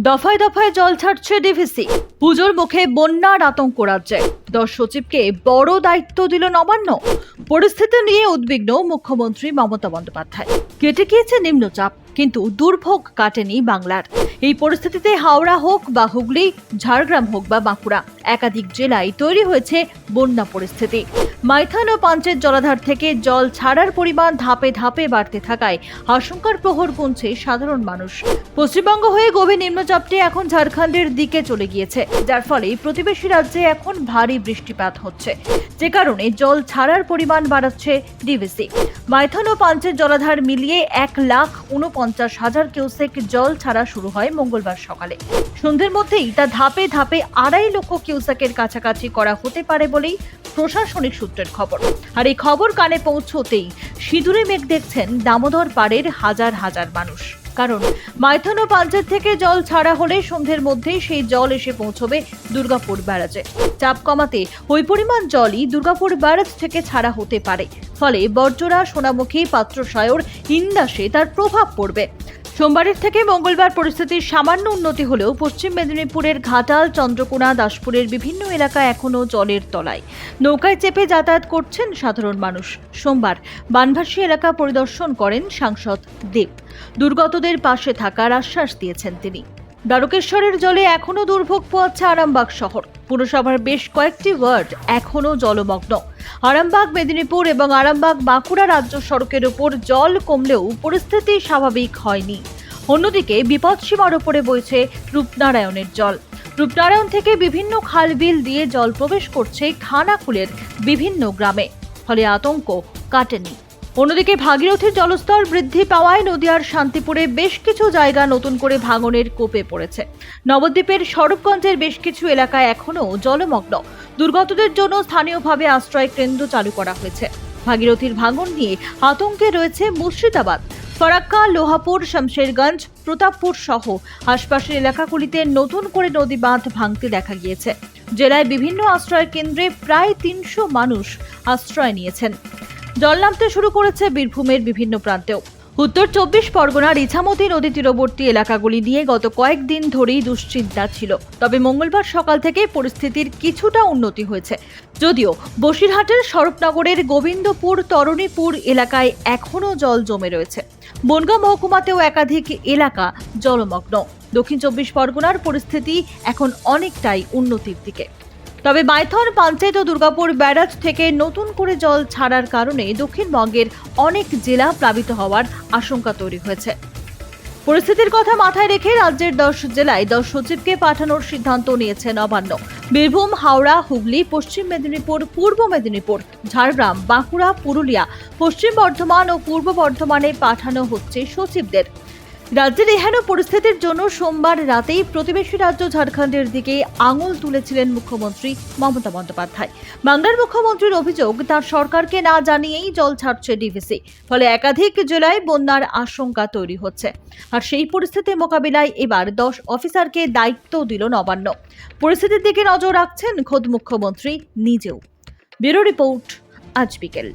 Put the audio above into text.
দফায় দফায় জল ছাড়ছে ডিভিসি। পুজোর মুখে বন্যার আতঙ্ক রাজ্যে। দশ সচিবকে বড় দায়িত্ব দিল নবান্ন। পরিস্থিতি নিয়ে উদ্বিগ্ন মুখ্যমন্ত্রী মমতা বন্দ্যোপাধ্যায়। কেটে গিয়েছে নিম্নচাপ। কিন্তু দুর্ভোগ কাটেনি বাংলার। এই পরিস্থিতিতে হাওড়া হোক বা হুগলি, ঝাড়গ্রাম হোক বা বাঁকুড়া, একাধিক জেলায় তৈরি হয়েছে বন্যা পরিস্থিতি। মাইথান ও পাঞ্চের জলাধার থেকে জল ছাড়ার পরিমাণ ধাপে ধাপে বাড়তে থাকায় আশঙ্কার প্রহর গুনছে সাধারণ মানুষ। পশ্চিমবঙ্গ হয়ে গভীর নিম্নচাপটি এখন ঝাড়খণ্ডের দিকে চলে গিয়েছে, যার ফলে প্রতিবেশী রাজ্যে এখন ভারী বৃষ্টিপাত হচ্ছে। যে কারণে জল ছাড়ার পরিমাণ বাড়াচ্ছে ডিভিসি। মাইথন ও পাঞ্চের জলাধার মিলিয়ে এক লাখ উনপঞ্চাশ হাজার কিউসেক জল ছাড়া শুরু হয় মঙ্গলবার সকালে। সন্ধ্যের মধ্যেই তা ধাপে ধাপে আড়াই লক্ষ কিউসেকের কাছাকাছি করা হতে পারে বলেই প্রশাসনিক সূত্রের খবর। আর এই খবর কানে পৌঁছতেই সিঁদুরে মেঘ দেখছেন দামোদর পাড়ের হাজার হাজার মানুষ। কারণ মাইথন ও পাঞ্চের থেকে জল ছাড়া হলে সন্ধ্যের মধ্যেই সেই জল এসে পৌঁছবে দুর্গাপুর ব্যারাজে। চাপ কমাতে ওই পরিমাণ জলই দুর্গাপুর ব্যারাজ থেকে ছাড়া হতে পারে। ফলে বর্জরা সোনামুখী, পাত্রসায়র, ইন্দাসে তার প্রভাব পড়বে। সোমবারের থেকে মঙ্গলবার পরিস্থিতির সামান্য উন্নতি হলেও পশ্চিম মেদিনীপুরের ঘাটাল, চন্দ্রকোনা, দাসপুরের বিভিন্ন এলাকা এখনও জলের তলায়। নৌকায় চেপে যাতায়াত করছেন সাধারণ মানুষ। সোমবার বানভাসী এলাকা পরিদর্শন করেন সাংসদ দেব। দুর্গতদের পাশে থাকার আশ্বাস দিয়েছেন তিনি। দ্বারকেশ্বরের জলে এখনও দুর্ভোগ পোয়াচ্ছে আরামবাগ শহর। পুরসভার বেশ কয়েকটি ওয়ার্ড এখনও জলমগ্ন। আরামবাগ, মেদিনীপুর এবং আরামবাগ, বাঁকুড়া রাজ্য সড়কের উপর জল কমলেও পরিস্থিতি স্বাভাবিক হয়নি। অন্যদিকে বিপদসীমার ওপরে বইছে রূপনারায়ণের জল। রূপনারায়ণ থেকে বিভিন্ন খাল বিল দিয়ে জল প্রবেশ করছে খানাকুলের বিভিন্ন গ্রামে। ফলে আতঙ্ক কাটেনি। অন্যদিকে ভাগীরথীর জলস্তর বৃদ্ধি পাওয়ায় নদিয়ার শান্তিপুরে বেশ কিছু জায়গা নতুন করে ভাঙনের কোপে পড়েছে। নবদ্বীপের সরবগঞ্জের বেশ কিছু এলাকায় এখনও জলমগ্ন। দুর্গতদের জন্য স্থানীয়ভাবে আশ্রয় কেন্দ্র চালু করা হয়েছে। ভাগীরথীর ভাঙন নিয়ে আতঙ্কে রয়েছে মুর্শিদাবাদ। ফরাক্কা, লোহাপুর, শমশেরগঞ্জ, প্রতাপপুর সহ আশপাশের এলাকাগুলিতে নতুন করে নদী বাঁধ ভাঙতে দেখা গিয়েছে। জেলায় বিভিন্ন আশ্রয় কেন্দ্রে প্রায় তিনশো মানুষ আশ্রয় নিয়েছেন। জল নামতে শুরু করেছে বীরভূমের বিভিন্ন প্রান্তেও। উত্তর চব্বিশ পরগনার ইছামতি নদী তীরবর্তী এলাকাগুলি নিয়ে গত কয়েকদিন ধরেই দুশ্চিন্তা ছিল। তবে মঙ্গলবার সকাল থেকে পরিস্থিতির কিছুটা উন্নতি হয়েছে। যদিও বসিরহাটের শরৎনগরের গোবিন্দপুর, তরণীপুর এলাকায় এখনও জল জমে রয়েছে। বনগাঁ মহকুমাতেও একাধিক এলাকা জলমগ্ন। দক্ষিণ চব্বিশ পরগনার পরিস্থিতি এখন অনেকটাই উন্নতির দিকে। তবে মাইথন পাঞ্চেত ও দুর্গাপুর ব্যারাজ থেকে নতুন করে জল ছাড়ার কারণে দক্ষিণবঙ্গের অনেক জেলা প্লাবিত হওয়ার আশঙ্কা তৈরি হয়েছে। পরিস্থিতির কথা মাথায় রেখে রাজ্যের দশ জেলায় দশ সচিবকে পাঠানোর সিদ্ধান্ত নিয়েছে নবান্ন। বীরভূম, হাওড়া, হুগলি, পশ্চিম মেদিনীপুর, পূর্ব মেদিনীপুর, ঝাড়গ্রাম, বাঁকুড়া, পুরুলিয়া, পশ্চিম বর্ধমান ও পূর্ব বর্ধমানে পাঠানো হচ্ছে সচিবদের। রাজ্যের এহেন পরিস্থিতির জন্য সোমবার রাতেই প্রতিবেশী রাজ্য ঝাড়খণ্ডের দিকে আঙুল তুলেছিলেন মুখ্যমন্ত্রী মমতা বন্দ্যোপাধ্যায়। বাংলার মুখ্যমন্ত্রীর অভিযোগ, তার সরকারকে না জানিয়েই জল ছাড়ছে ডিভিসি, ফলে একাধিক জেলায় বন্যার আশঙ্কা তৈরি হচ্ছে। আর সেই পরিস্থিতি মোকাবিলায় এবার দশ অফিসারকে দায়িত্ব দিল নবান্ন। পরিস্থিতির দিকে নজর রাখছেন খোদ মুখ্যমন্ত্রী নিজেও। ব্যুরো রিপোর্ট, আজ বিকেল।